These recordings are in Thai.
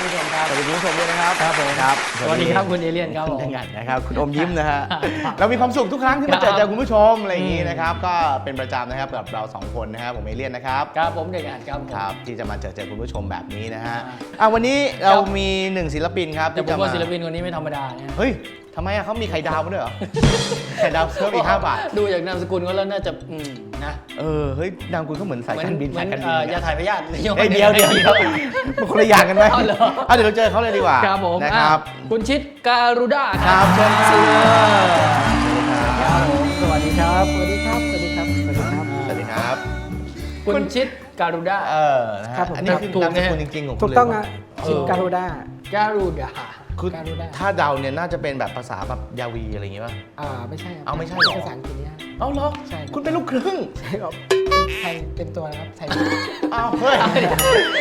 คุณผู้ชมครับสวัสดีคุณผู้ชมด้วยนะครับครับผมครับสวัสดีครับคุณเอเลียนครับผมยังไงนะครับคุณอมยิ้มนะฮะเรามีความสุขทุกครั้งที่มาเจอเจอคุณผู้ชมอะไรอย่างนี้นะครับก็เป็นประจำนะครับกับเราสองคนนะครับผมเอเลียนนะครับครับผมเด็กอ่านครับผมครับที่จะมาเจอเจอคุณผู้ชมแบบนี้นะฮะอ่าอะวันนี้เรามีหนึ่งศิลปินครับแต่ผมที่จะว่าศิลปินคนนี้ไม่ธรรมดาเนี่ยเฮ้ยทำไมอะเขามีไข่ดาวมาด้วยเหรอไข่ดาวเพิ่มอีกห้าบาทดูจากนามสกุลเขาแล้วน่าจะอืม นะเออเฮ้ยนามคุณเขาเหมือนสายการบินเหมืสาอยนการบิเอ่นอเหมือนยากันถ่ายพยาธิเอ้ยเดียวเดียวเดียวมันคนละอย่างกันไหมเอาเหรอเอาเดี๋ยวเราเจอเขาเลยดีกว่าครับผมนะครับอะคุณชิดการุด้าครับเชิญครับครับผมสวัสดีครับ สวัสดีครับ สวัสดีครับ สวัสดีครับ สวัสดีครับ คุณชิดการุด้าเออนะฮะครับผมอันนี้คือถูกนามไหมสฮะกุลจริงๆของคุถูณกเลยต้องปะอะชินการูด้าการุด้าคือการุด้าถ้าเดาเนี่ยน่าจะเป็นแบบภาษาแบบยาวีอะไรอย่างงี้ป่ะอ่าไม่ใช่ครับเอาไม่ใช่เหรอภาษาอังกฤษเนี่ย เอ้าเหรอใช่ครับคุณเป็นลูกครึ่งใช่ครับไทยเต็มตัวนะครับไทยอ้าวเฮ้ย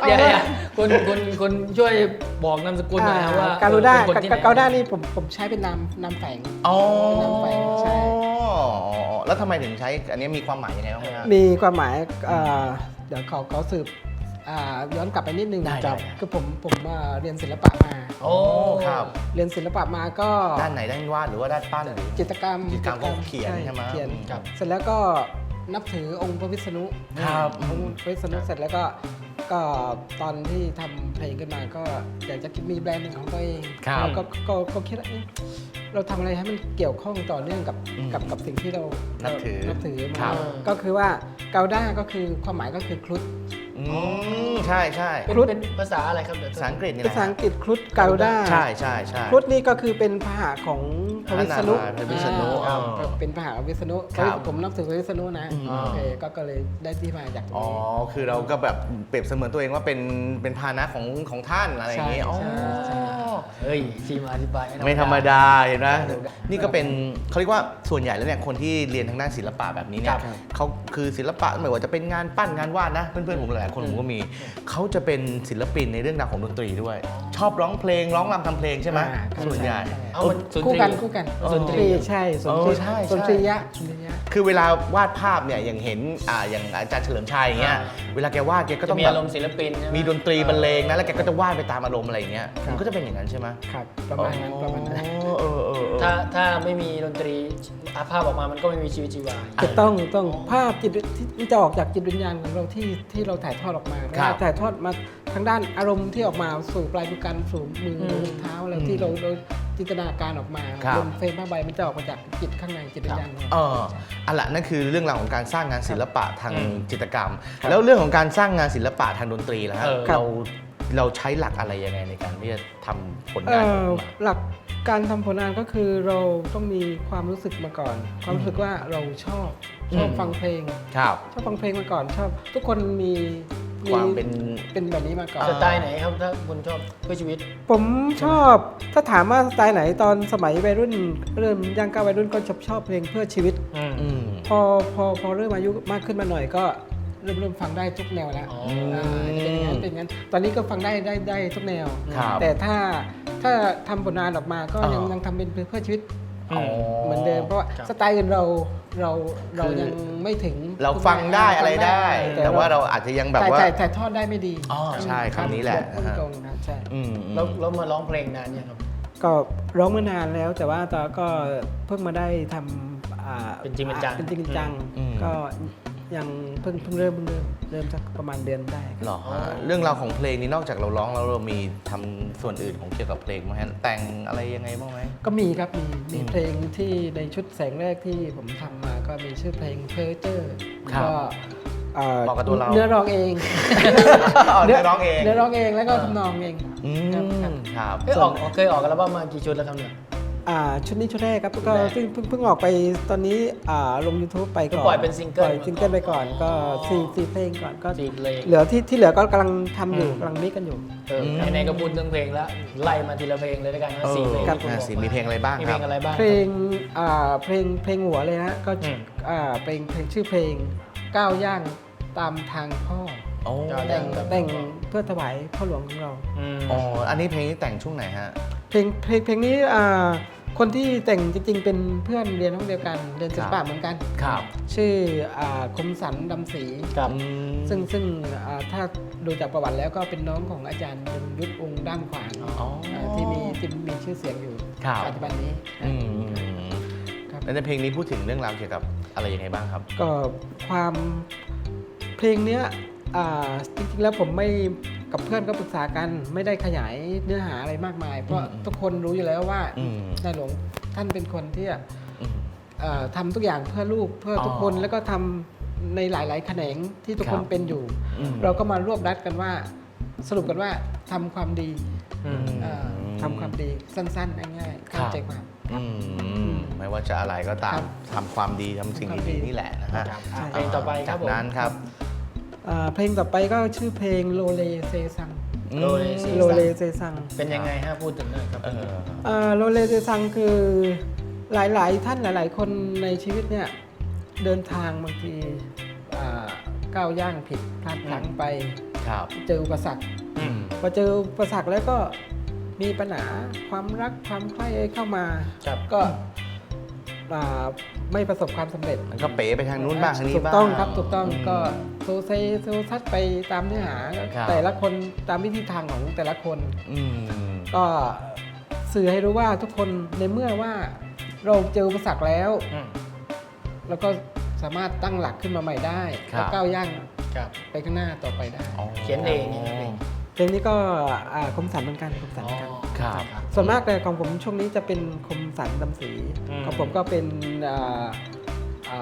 เดี๋ยวเดี๋ยวคุณคุณคุณช่วยบอกนามสกุลหน่อยนะว่าการูด้าเป็นคนที่ไหนการูด้านี่ผมผมใช้เป็นนามนามแฝง อ๋อเป็นนามแฝงใช่ แล้วทำไมถึงใช้ อันนี้มีความหมายยังไงบ้างไหมฮะมีความหมายเอ่อเดี๋ยวขอขอสืบ อ่าย้อนกลับไปนิดนึงได้ครับได้คือผมผมอ่าเรียนศิลปะมา โอ้ครับเรียนศิลปะมาก็ด้านไหนด้านวาดหรือว่าด้านปั้นหรือ จิตรกรรมจิตรกรรมก็เขียนใช่ไหมเขียนอืมครับเสร็จแล้วก็นับถือองค์พระวิษณุครับองค์พระวิษณุเสร็จแล้วก็ก็ตอนที่ทำเพลงขึ้นมาก็อยากจะมีแบรนด์เป็นของตัวเองครับ แล้วก็ก็ก็คิดว่าเอ๊ะเราทำอะไรให้มันเกี่ยวข้องต่อเนื่องกับอืมกับกับสิ่งที่เรานับถือนับถือครัมาบ ก็คือว่าเกาด้าก็คือความหมายก็คือครุฑ อืมใช่ใช่เป็นครุฑเป็นภาษาอะไรครับเดี๋ยวภาษาอังกฤษนี่แหภาละษาอังกฤษครุฑเกาด้าใช่ใช่ใช่ ครุฑนี่ก็คือเป็นพระหะของพระวิษณุพระวิษณุอ่าอ๋อเป็นพระหะของวิษณุครับผมนับถือพระวิษณุนะอืม โอเคก็ก็เลยได้ที่มาจากตรงอ๋อ นี้ คือเราก็แบบเปรียบเสมือนตัวเองว่าเป็นเป็นพาหนะของของท่านอะไรอย่างนี้ใช่อ๋อใช่ใช่ เฮ้ยที่มาอธิบายไม่ธรรมดาเห็นไหมไม่ธรรมดานี่ก็เป็นเขาเรียกว่าส่วนใหญ่แล้วเนี่ยคนที่เรียนทางด้านศิลปะแบบนี้เนี่ยครับเขาคือศิลปะไม่ว่าจะเป็นงานปั้นงานวาดนะเพื่อนๆผมหลายๆคนผมก็มีเขาจะเป็นศิลปินในเรื่องราวของดนตรีด้วย ชอบร้องเพลงร้องรำทำเพลงใช่ไหมอ่าครับส่วนใหญ่ใช่เอามันสุนคู่ทรีกันคู่กันอ๋อดนตรีใช่สนตรีเออใช่ใช่สนตรียะสนตรียะคือเวลาวาดภาพเนี่ยอย่างเห็นอ่าอย่างอาจารย์เฉลิมชัยอย่างเงี้ยอ่าเวลาแกวาดแกก็จะต้องมีแบอาบรมณ์ศิลปินใช่ไหมีดนตรีบรรเลงนะแล้วแกก็จะวาดไปตามอารมณ์อะไรอย่างเงี้ยครับมันก็จะเป็นอย่างนั้นใช่ไหมครับ ประมาณนั้นประมาณนั้น อ๋อเออเออเออ ถ้าถ้าไม่มีดนตรีอาภาพออกมามันก็ไม่มีชีวิตชีวา จะต้องต้องภาพจิตที่ที่จะออกจากจิตวิญญาณของเราที่ที่เราถ่ายทอดออกมาครับ ถ่ายทอดมาทางด้านอารมณ์ที่ออกมาสู่ปลายนิ้วกันสู่มืออืมเท้าอะไรที่เราเราจินตนาการออกมาครับบนเฟรมผ้าใบมันจะออกมาจากจิตข้างในจิตวิญญาณของเอเราออันละนั่นคือเรื่องราวของการสร้างงานศิลปะทางอืมจิตรกรรม แล้วเรื่องของการสร้างงานศิลปะทางดนตรีแล้วฮะเออ เรา เราใช้หลักอะไรยังไงในการที่จะทำผลเอ่งานอออกมา หลักการทำผลงานก็คือเราต้องมีความรู้สึกมาก่อน ความรู้สึกว่าเราชอบชอบอืม ฟังเพลง ครับ ชอบฟังเพลงมาก่อนชอบ ทุกคนมีมีความเป็น เป็นแบบนี้มาก่อน สไตล์ไหนครับถ้าคุณชอบเพื่อชีวิต ผมชอบถ้าถามว่าสไตล์ไหนตอนสมัยวัยรุ่น เริ่มย่างก้าววัยรุ่นก็ชอบชอบเพลงเพื่อชีวิต อืมพอพอพอเริ่มอายุมากขึ้นมาหน่อยก็ เริ่มเริ่มฟังได้ทุกแนวแล้วอ๋ออ่าเป็นอย่างนั้นเป็นอย่างนั้น ตอนนี้ก็ฟังได้ได้ได้ทุกแนว ครับแต่ถ้าถ้าทำผลงานออกมาก็ยังอ่ายั ยังทำเป็นเพื่อชีวิตอ๋อ เหมือนเดิม เพราะว่าครับ สไตล์อื่นเราเราเราคือ ยังไม่ถึงเราฟังได้อะไรได้ แต่ว่าเราเราอาจจะยังแบบถ่ายว่า ถ่ายถ่ายทอดได้ไม่ดีอ๋อใช่คำนี้แหละ พูดนะฮะตรงๆครับใช่อืม แล้วแล้วมาร้องเพลงนานเนี่ยงครับ ก็ร้องมานานแล้วแต่ว่าตอนก็เพิ่งมาได้ทำอ่าเป็นจริงเป็นจัง เป็นจริงเป็นจัง อืม ก็ ยังเพิ่งเพิ่งเริ่มเพิ่งเริ่มเริ่มสักประมาณเดือนได้ครับ หรอฮะเรื่องราวของเพลงนี้นอกจากเราร้องแล้วเรามีทำส่วนอื่นของเกี่ยวกับเพลงไหมฮะแต่งอะไรยังไงบ้างไหม ก็มีครับ มีมีอืมเพลงที่ในชุดแสงแรกที่ผมทำมาก็มีชื่อเพลงเพอเจอร์ครับก็เอ่อบอกกับตัวเรา เนื้อร้องเองอ๋อเนื้อร้องเองเนื้อร้องเองแล้วก็ทำนองเองอืมครับครับเอ้ยออกออกเคยออกอัลบั้มมากี่ชุดแล้วครับเนี่ยอ่า ชุดนี้ชุดแรกครับก็ชุดแรกเพิ่งเพิ่งเพิ่งออกไปตอนนี้อ่าลง YouTube ไปก่อนก็ปล่อยเป็นซิงเกิลปล่อยซิงเกิลไปก่อนก็อ๋อสี่สี่เพลงก่อนก็สี่เพลง เหลือที่ที่เหลือก็กำลังทำอยู่อืมกำลังมิกกันอยู่ เออในๆก็พูดเรื่องเพลงแล้วไล่มาทีละเพลงเลยแล้วกันนะสี่เพลงครับที่ณอ่าบอกสิมีเพลงอะไรบ้างมีคเพลรับ งอะไรบ้างเพลงอ่าเพลงเพลงหัวเลยนะก็อืมอ่าเพลงเพลงชื่อเพลงก้าวย่างตามทางพ่อโอ้แต่งครับแต่งเพื่อถวายพ่อหลวงของเรา อืม อ๋ออันนี้เพลงนี้แต่งช่วงไหนฮะ เพลงเพลงเพลงนี้อ่า คนที่แต่งจริงๆ เป็นเพื่อนเรียนห้องเดียวกัน เรียนศิลปะเหมือนกัน ครับชื่ออ่าคมสันดำศรี ครับอืมซึ่งซึ่งอ่าถ้าดูจากประวัติแล้วก็เป็นน้องของอาจารย์ยงยุทธองค์ด้านขวางอ๋ออ่าที่มีที่มีชื่อเสียงอยู่ครับ ปัจจุบันนี้ อืมครับ แล้วในเพลงนี้พูดถึงเรื่องราวเกี่ยวกับอะไรยังไงบ้างครับ ก็ความเพลงเนี้ยอ่าจริงๆแล้วผมไม่ กับเพื่อนก็ปรึกษากันไม่ได้ขยายเนื้อหาอะไรมากมาย เพราะอืมทุกคนรู้อยู่แล้วว่าอืม ในหลวงท่านเป็นคนที่อืม เอ่อทำทุกอย่างเพื่อลูกเพื่อทุกคนอ๋อแล้วก็ทำในหลาย ๆ แขนงที่ทุกครัคบนเป็นอยู่ อืม เราก็มารวบรัดกันว่าสรุปกันว่าทำความดีอืม เอ่อทำความดีสั้นๆง่ายๆเข้าใจความ อืมไม่ว่าจะอะไรก็ตามครับทำความดีทำสิ่งทำความดีดีๆนี่แหละนะฮะครับอะเพลงต่อไปครับจากผม นั้นครับอ่า เพลงต่อไปก็ชื่อเพลงโลเลเซซังโลเลเซโลเลเซซังเป็นยังไงฮะพูดถึงหน่อยครับ เอออ่าโลเลเซซังคือหลายๆ ท่านหลาย ๆ คนในชีวิตเนี่ยเดินทางบางทีอ่าก้าวย่างผิดพลาดพลั้งไป ครับ เจออุปสรรค อืม พอเจออุปสรรคแล้วก็มีปัญหาความรักความใคร่เข้ามา ครับ ก็ อ่าไม่ประสบความสำเร็จมันก็เป๋ไปทางนู้นบ้างทางนี้ถูกบ้าง ต้องครับถูกต้องมก็โซเซโซซัดไปตามเนื้อหา ครับ แต่ละคนตามวิธีทางของแต่ละคน อืม ก็สื่อให้รู้ว่าทุกคนในเมื่อว่าเราเจออุปสรรคแล้วอืมแล้วก็สามารถตั้งหลักขึ้นมาใหม่ได้ครับ แล้วก้าวย่างครับ ไปข้างหน้าต่อไปได้อ๋อเขียนเองเนี่ยเพลง เพลงนี้ก็อ่าคมสันเหมือนกันคมสันเหมือนกัน ครับ ส่วนมากแต่ของผมช่วงนี้จะเป็นคมสันดำสีอืม ของผมก็เป็น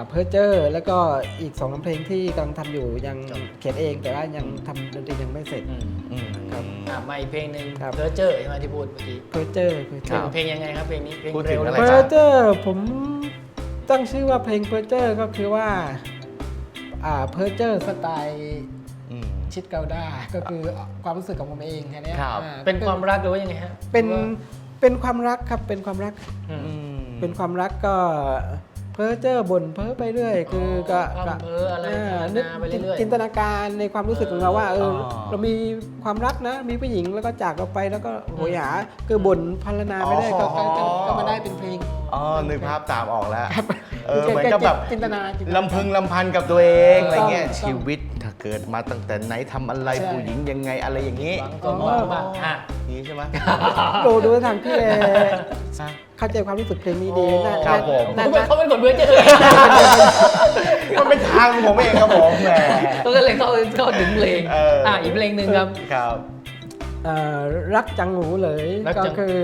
เพอร์เจอร์แล้วก็อีกสองน้ำเพลงที่กำลังทำอยู่ยังเขียนเองแต่ว่ายังทำดนตรียังไม่เสร็จ อืมอืม ครับ อะมาอีกเพลงหนึ่งครับ เพอเจอร์ใช่ไหมที่พูดเมื่อกี้เพอร์เจอร์เพอร์เจเพลองร์ เพลงยังไงครับเพลงนี้เพลงพูดถึเร็งวอะไร เพเลยอร์เจอร์ผมตั้งชื่อว่าเพลงเพอร์เจอร์ก็คือว่าเพอร์เจอร์สไตล์อืม ชิดเกาด้าก็คือความรู้สึกของผมเองแค่นี้ยครับอ่าเป็นความรักหรือว่ายังไงฮะเป็นเป็นความรักครับเป็นความรัก อืมอืมเป็นความรักก็เพ้อเจ้อบ่นเพ้อไปเรื่อย คือก็ความก็เพ้ออะไรนึกไปเรื่อยๆจินตนาการในความรู้สึกของเราว่าเอออ๋อเรามีความรักนะ มีผู้หญิงแล้วก็จากเราไปแล้วก็โหยหาคือบ่นพันนาไปเรื่อยก็ก็ก็ก็มาได้เป็นเพลง อ๋อนึกภาพตามออกแล้วครับเออเหมือนกับแบบจินตนาจินตนา ลำพึงลำพันกับตัวเองอะไรเงี้ยถูกต้อง ชีวิตถ้า เกิดมาตั้งแต่ไหนทำอะไรใช่ ผู้หญิงยังไงอะไรอย่างนี้หวังก่อนหวังบ้างอะ นี่ใช่ไหม ดูดูทางพี่เอเข้าใจความรู้สึกเพลงนี้ดีน่าครับผม น่าเขาเป็นน่า เขาเป็นคนเพ้อเจอร์มันเป็นทางของผมเองครับผมแหมเขาก็เลยเข้าเข้าถึงเพลงเอออ่ อะอีกเพลงหนึ่งครับ ครับ เอ่อรักจังหูเลยรักก็จังคือ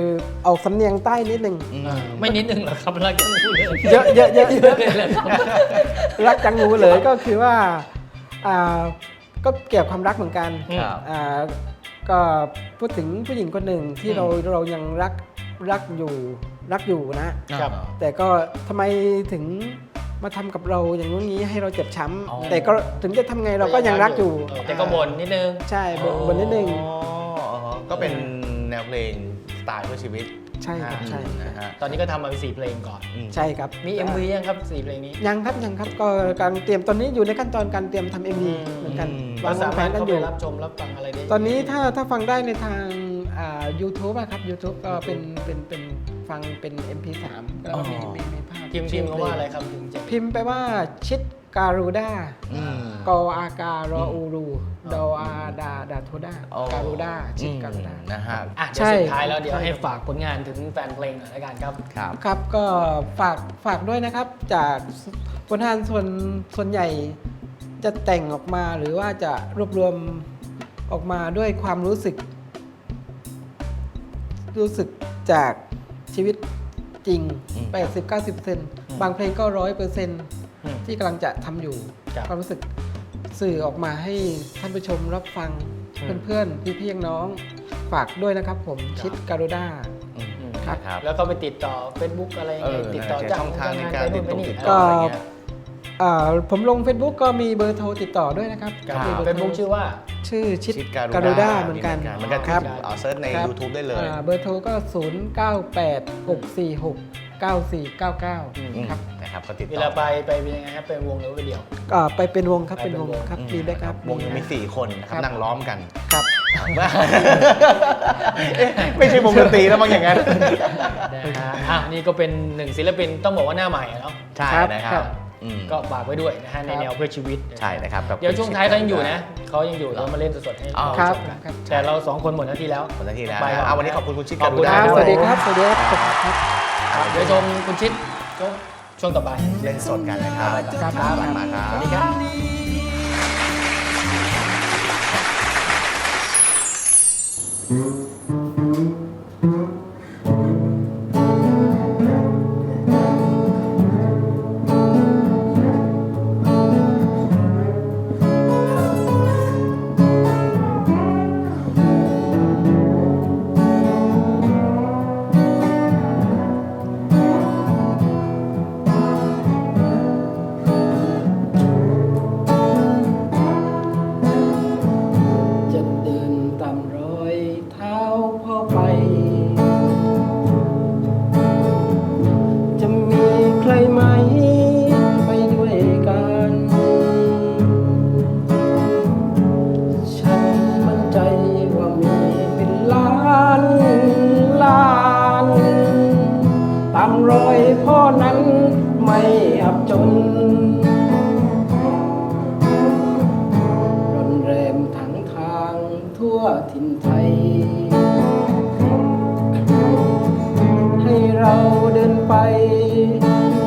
ออกสำเนียงใต้นิดหนึ่งอืมอะไม่นิดนึงหรอกครับรักจังพูดเลยเยอะเยอะเยอะเยอะเลยครับ รักจังหูเลยก็คือว่า อ่าก็เกี่ยวกับความรักเหมือนกันครับอ่าก็พูดถึงผู้หญิงคนหนึ่งที่เราเรายังรักรักอยู่รักอยู่นะ ครับ แต่ก็ทำไมถึงมาทำกับเราอย่างนู้นงี้ให้เราเจ็บช้อ๋อำแต่ก็ถึงจะทำไงเราก็ยังรักอยู่เแต่ก็บ่นนิดนึง ใช่บ่นบ่นนิดนึง อ๋ออ๋อก็เป็นแนวเพลง สไตล์เพื่อชีวิตใช่ครับใช่ นะฮะตอนนี้ก็ทำมาเป็นสี่เพลงก่อน อืม ใช่ครับมี MV ยังครับสี่เพลงนี้ ยังครับยังครับก็กำลังเตรียมตอนนี้อยู่ในขั้นตอนการเตรียมทำเอ็มอืวีมเหมือนกันอืม วางสาวางแผมารถนกันเข้าอไปยู่รับชมรับฟังอะไรได้ตอนนี้ถ้าถ้าฟังได้ในทางอ่า YouTube อะครับ YouTube ก็เป็นเป็นเป็นฟังเป็น MP3 แล้วก็มีอ๋อ มีมีภาพพิมพ์พิมพ์เขาว่าอะไรครับพิมพ์จะพิมพ์ไปว่าชิด การูด้าอืม กออาการออูรูดออาดาดาโทด้าอ๋อการูด้าชิดการูด้า นะฮะ อะเดี๋ใช่ยวสุดท้ายแล้วเดี๋ยวใช่ ให้ฝากผลงานถึงแฟนเพลงหน่อยละกันครับ ครับ ครับก็ฝากฝากด้วยนะครับ จากผลงานส่วนส่วนใหญ่จะแต่งออกมาหรือว่าจะรวบรวมออกมาด้วยความรู้สึก รู้สึกจากชีวิตจริง อืม 80-90เซนบางเพลงก็ร้อยเปอร์เซ็นอืม ที่กำลังจะทำอยู่ครับความรู้สึกสื่อออกมาให้ท่านผู้ชมรับฟังอืม เพื่อนๆพี่ๆน้องๆฝากด้วยนะครับผมชิดการุด้า อืมอืมครับแล้วก็ไปติดต่อ Facebook อะไรยังเอไงอติดต่อใช่จ้างช่องทางในงการไปนู่นไปติดต่อนี่ติดต่ออะไรเงี้ยอ่าผมลง Facebook ก็มีเบอร์โทรติดต่อด้วยนะครับครับ มีบอร์เฟซบุ๊กชื่อว่า ชื่อชิดชิดกาการุรุด้าด้าเหมือนกันเหมือนกันครับเอาเซิร์ชใน ครับ YouTube ได้เลย อ่าเบอร์โทรก็ 0 9 8 6 4 6 9 4 9อืม9ครับนะครับก็ติดเวต่ลาอไปไปเป็นยังไงครับเป็นวงหรือว่าเดี่ยว อ่าไปเป็นวงครับไปเป็นเป็นวงวงครับอืมมีแบ็คครับวงยังมี4คนนะครับครับนั่งล้อมกัน ครับเอ๊ะไม่ใช่วงดนตรีแล้วมั้งอย่างนั้น นะฮะอะนี่ก็เป็นหนึ่งศิลปินต้องบอกว่าหน้าใหม่อะเนาะ ใช่นะคครัรับบ อืม ก็ฝากไว้ด้วยนะฮะในแนวเพื่อชีวิตใช่นะครับกับเดี๋ยวช่วงท้ายเขายังอยู่นะเขายังอยู่เรามาเล่นสดๆให้อ๋อ เราครับชมกันครับ แต่เราสองคนหมดหน้าที่แล้วหมดหน้าที่แล้วไปนะก่เอาวันนี้ขอบคุณคุณชิดขอบคุณกรุณาครับด้สวยวัสดีครับ สวัสดีครับ ครับเดี๋ยวชมคุณชิดช่วงต่อไปเล่นสดกันนะครับครับครับมาครับสวัสดีครับจะ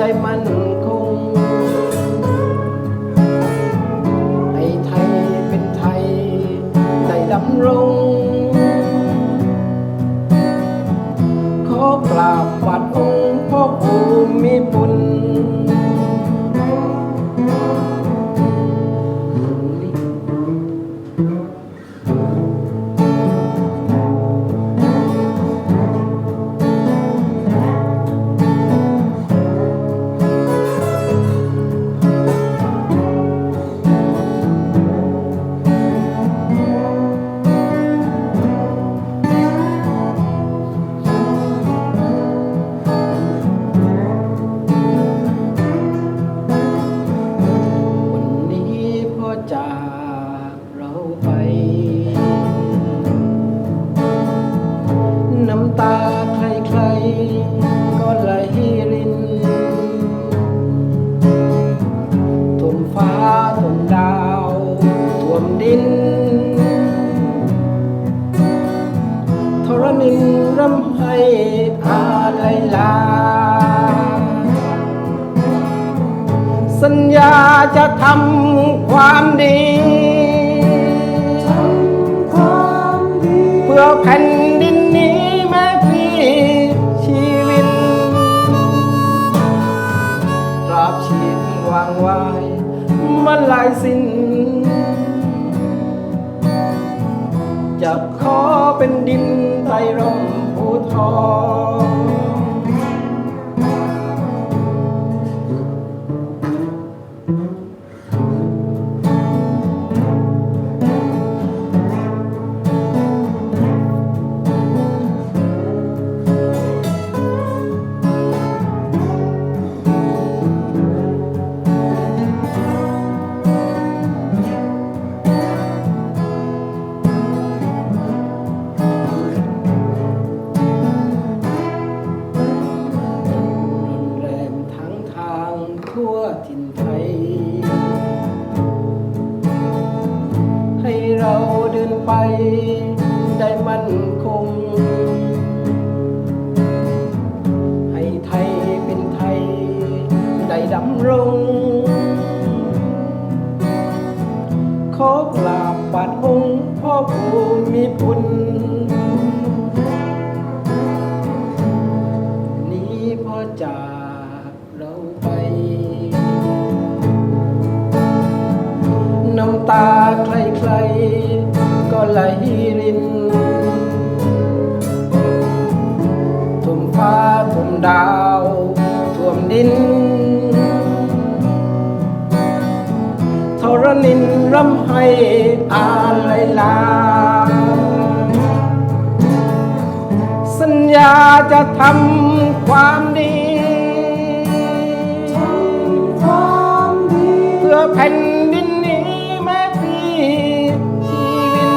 ได้ ก็ไหลรินท่วมฟ้าท่วมดาวท่วมดินทรณินร่ำให้อาลัยลา สัญญาจะทำความดีเพื่อแผ่นดิน มันลายสิ้นจะขอเป็นดินไทยร่มภูทอง รำให้อาลัยลา สัญญาจะทำความดีเพื่อแผ่นดินนี้แม่พีชีวิน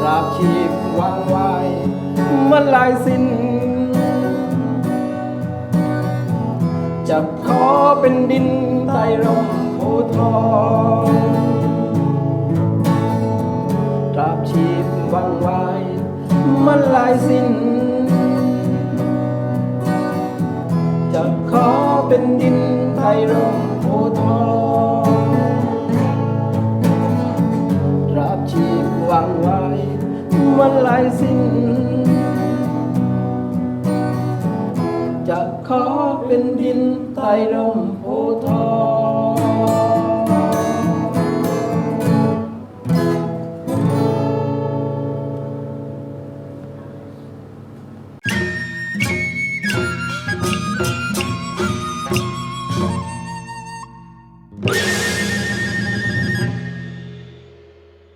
ตราบชีพวังไว้เมื่อลายสิ้นจะขอเป็นดินใต้ร่ม ทองตราบชีพวังไวายมันลายสิ้น จะขอเป็นดินใต้ร่มโพทองตราบชีพวังไวายมันลายสิ้น จะขอเป็นดินใต้ร่ม